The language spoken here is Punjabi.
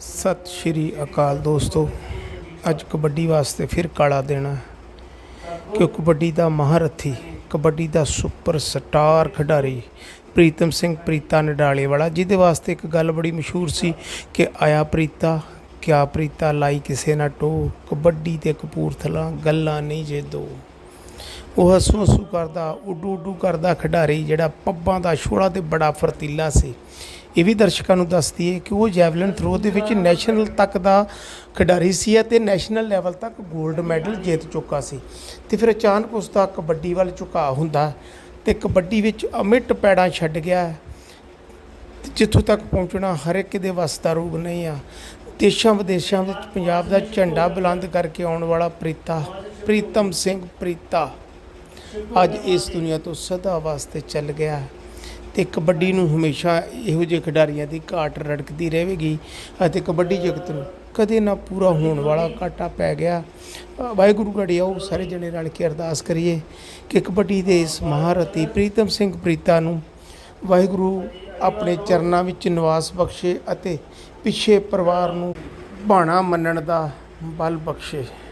ਸਤਿ ਸ਼੍ਰੀ ਅਕਾਲ ਦੋਸਤੋ। ਅੱਜ ਕਬੱਡੀ ਵਾਸਤੇ ਫਿਰ ਕਾਲਾ ਦੇਣਾ ਕਿ ਕਬੱਡੀ ਦਾ ਮਹਾਰਥੀ, ਕਬੱਡੀ ਦਾ ਸੁਪਰ ਸਟਾਰ ਖਿਡਾਰੀ ਪ੍ਰੀਤਮ ਸਿੰਘ ਪ੍ਰੀਤਾ ਨਡਾਲੇ ਵਾਲਾ ਜਿਹਦੇ ਵਾਸਤੇ ਇੱਕ ਗੱਲ ਬੜੀ ਮਸ਼ਹੂਰ ਸੀ ਕਿ ਆਇਆ ਪ੍ਰੀਤਾ, ਕਿਆ ਪ੍ਰੀਤਾ ਲਾਈ ਕਿਸੇ ਨਾ ਟੋ ਕਬੱਡੀ ਤੇ ਕਪੂਰਥਲਾ ਗੱਲਾਂ ਨਹੀਂ ਜੇ ਦੋ। ਉਹ ਹੱਸੂ ਹੱਸੂ ਕਰਦਾ, ਉਡੂ ਉੱਡੂ ਕਰਦਾ ਖਿਡਾਰੀ ਜਿਹੜਾ ਪੱਬਾਂ ਦਾ ਛੋੜਾ ਤੇ ਬੜਾ ਫਰਤੀਲਾ ਸੀ। ਇਹ ਵੀ ਦਰਸ਼ਕਾਂ ਨੂੰ ਦੱਸਦੀ ਹੈ ਕਿ ਉਹ ਜੈਵਲਿਨ ਥਰੋ ਦੇ ਵਿੱਚ ਨੈਸ਼ਨਲ ਤੱਕ ਦਾ ਖਿਡਾਰੀ ਸੀ ਅਤੇ ਨੈਸ਼ਨਲ ਲੈਵਲ ਤੱਕ 골ਡ ਮੈਡਲ ਜਿੱਤ ਚੁੱਕਾ ਸੀ। ਤੇ ਫਿਰ ਅਚਾਨਕ ਉਸ ਦਾ ਕਬੱਡੀ ਵੱਲ ਝੁਕਾਅ ਹੁੰਦਾ ਤੇ ਕਬੱਡੀ ਵਿੱਚ ਅਮਿਟ ਪੈੜਾਂ ਛੱਡ ਗਿਆ। ਤੇ ਜਿੱਥੋਂ ਤੱਕ ਪਹੁੰਚਣਾ ਹਰ ਇੱਕ ਦੇ ਵੱਸ ਦਾ ਰੂਪ ਨਹੀਂ ਆ। ਦੇਸ਼ਾਂ ਵਿਦੇਸ਼ਾਂ ਵਿੱਚ ਪੰਜਾਬ ਦਾ ਝੰਡਾ ਬੁਲੰਦ ਕਰਕੇ ਆਉਣ ਵਾਲਾ ਪ੍ਰੀਤਾ ਪ੍ਰੀਤਮ ਸਿੰਘ ਪ੍ਰੀਤਾ। ਅੱਜ ਇਸ ਦੁਨੀਆ ਤੋਂ ਸਦਾ ਵਾਸਤੇ ਚੱਲ ਗਿਆ ਤੇ ਕਬੱਡੀ ਨੂੰ ਹਮੇਸ਼ਾ ਇਹੋ ਜਿਹੇ ਖਿਡਾਰੀਆਂ ਦੀ ਘਾਟ ਰੜਕਦੀ ਰਹੇਗੀ ਅਤੇ ਕਬੱਡੀ ਜਗਤ ਨੂੰ ਕਦੇ ਨਾ ਪੂਰਾ ਹੋਣ ਵਾਲਾ ਘਾਟਾ ਪੈ ਗਿਆ। ਵਾਹਿਗੁਰੂ ਘੜੀ ਆਓ ਸਾਰੇ ਜਣੇ ਰਲ ਕੇ ਅਰਦਾਸ ਕਰੀਏ ਕਿ ਕਬੱਡੀ ਦੇ ਇਸ ਮਹਾਰਤੀ ਪ੍ਰੀਤਮ ਸਿੰਘ ਪ੍ਰੀਤਾ ਨੂੰ ਵਾਹਿਗੁਰੂ ਆਪਣੇ ਚਰਨਾਂ ਵਿੱਚ ਨਿਵਾਸ ਬਖਸ਼ੇ ਅਤੇ ਪਿੱਛੇ ਪਰਿਵਾਰ ਨੂੰ ਬਾਣਾ ਮੰਨਣ ਦਾ ਬਲ ਬਖਸ਼ੇ।